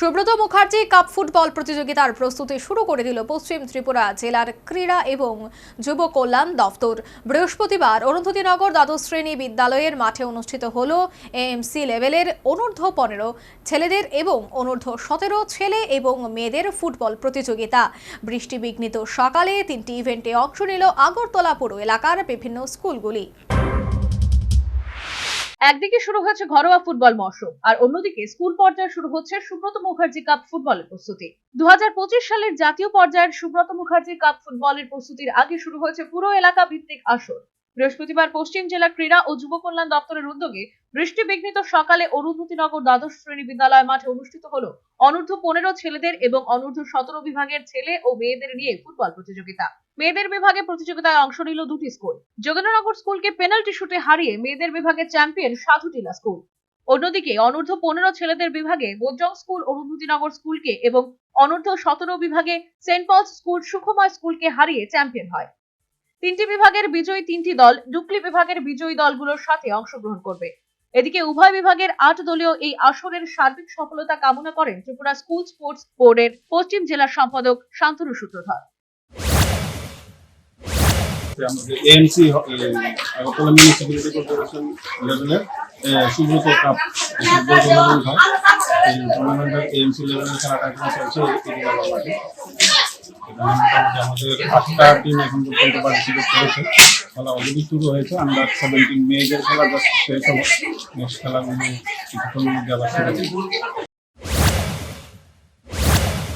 Subrata Mukherjee cup football প্রতিযোগিতার প্রস্তুতি শুরু করে দিল পশ্চিম ত্রিপুরা জেলার ক্রীড়া এবং যুব কল্যাণ দফতর। বৃহস্পতিবার অরুন্ধতিনগর দ্বাদশ শ্রেণি বিদ্যালয়ের মাঠে অনুষ্ঠিত হল এএমসি লেভেলের অনূর্ধ্ব পনেরো ছেলেদের এবং অনূর্ধ্ব সতেরো ছেলে এবং মেয়েদের ফুটবল প্রতিযোগিতা। বৃষ্টি বিঘ্নিত সকালে তিনটি ইভেন্টে অংশ নিল আগরতলা এলাকার বিভিন্ন স্কুলগুলি। একদিকে শুরু হয়েছে ঘরোয়া ফুটবল মরশুম, আর অন্যদিকে স্কুল পর্যায়ে শুরু হচ্ছে সুব্রত মুখার্জি কাপ ফুটবলের প্রস্তুতি। দু হাজার পঁচিশ সালের জাতীয় পর্যায়ের সুব্রত মুখার্জি কাপ ফুটবলের প্রস্তুতির আগে শুরু হয়েছে পুরো এলাকা ভিত্তিক আসর। বৃহস্পতিবার পশ্চিম জেলা ক্রীড়া ও যুব কল্যাণ দপ্তরের উদ্যোগে বৃষ্টি বিঘ্নিত সকালে অরুন্ধতিনগর দ্বাদশ শ্রেণি বিদ্যালয় মাঠে অনুষ্ঠিত হল অনূর্ধ্ব পনেরো ছেলেদের এবং অনূর্ধ্ব সতেরো বিভাগের ছেলে ও মেয়েদের নিয়ে ফুটবল প্রতিযোগিতা। মেয়েদের বিভাগে প্রতিযোগিতায় অংশ নিল দুটি স্কুল। যোগেন্দ্রনগর স্কুলকে পেনাল্টি শুটে হারিয়ে মেয়েদের বিভাগে চ্যাম্পিয়ন সাধুটিলা স্কুল। অন্যদিকে অনূর্ধ্ব পনেরো ছেলেদের বিভাগে বোজং স্কুল, অরুন্ধতিনগর স্কুলকে এবং অনূর্ধ্ব সতেরো বিভাগে সেন্ট পলস স্কুল, সুখময় স্কুলকে হারিয়ে চ্যাম্পিয়ন হয়। তিনটি বিভাগের বিজয়ী তিনটি দল ডুকলি বিভাগের বিজয়ী দলগুলোর সাথে অংশগ্রহণ করবে। এদিকে উভয় বিভাগের আট দলীয় এই আসরের সার্বিক সফলতা কামনা করেন ত্রিপুরা স্কুল স্পোর্টস বোর্ডের পশ্চিম জেলা সম্পাদক শান্তনু সূত্রধর। টুর্নামেন্টের এএমসি লেভেলের খেলাটা চলছে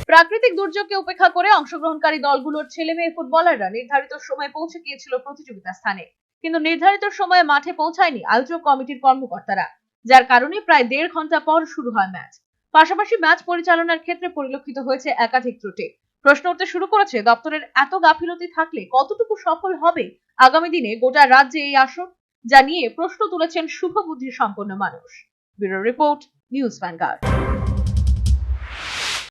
প্রাকৃতিক দুর্যোগকে উপেক্ষা করে অংশগ্রহণকারী দলগুলোর ছেলে মেয়ে ফুটবলাররা নির্ধারিত সময়ে পৌঁছে গিয়েছিল প্রতিযোগিতা স্থানে। কিন্তু নির্ধারিত সময়ে মাঠে পৌঁছায়নি আয়োজক কমিটির কর্মকর্তারা, যার কারণে প্রায় দেড় ঘণ্টা পর শুরু হয় ম্যাচ। পাশাপাশি ম্যাচ পরিচালনার ক্ষেত্রে পরিলক্ষিত হয়েছে একাধিক ত্রুটি। প্রশ্ন উঠতে শুরু করেছে, দপ্তরের এত গাফিলতি থাকলে কতটুকু সফল হবে আগামী দিনে গোটা রাজ্যে এই আসন যা নিয়ে প্রশ্ন তুলেছেন শুভ বুদ্ধি সম্পন্ন মানুষ। Bureau report, news Vanguard.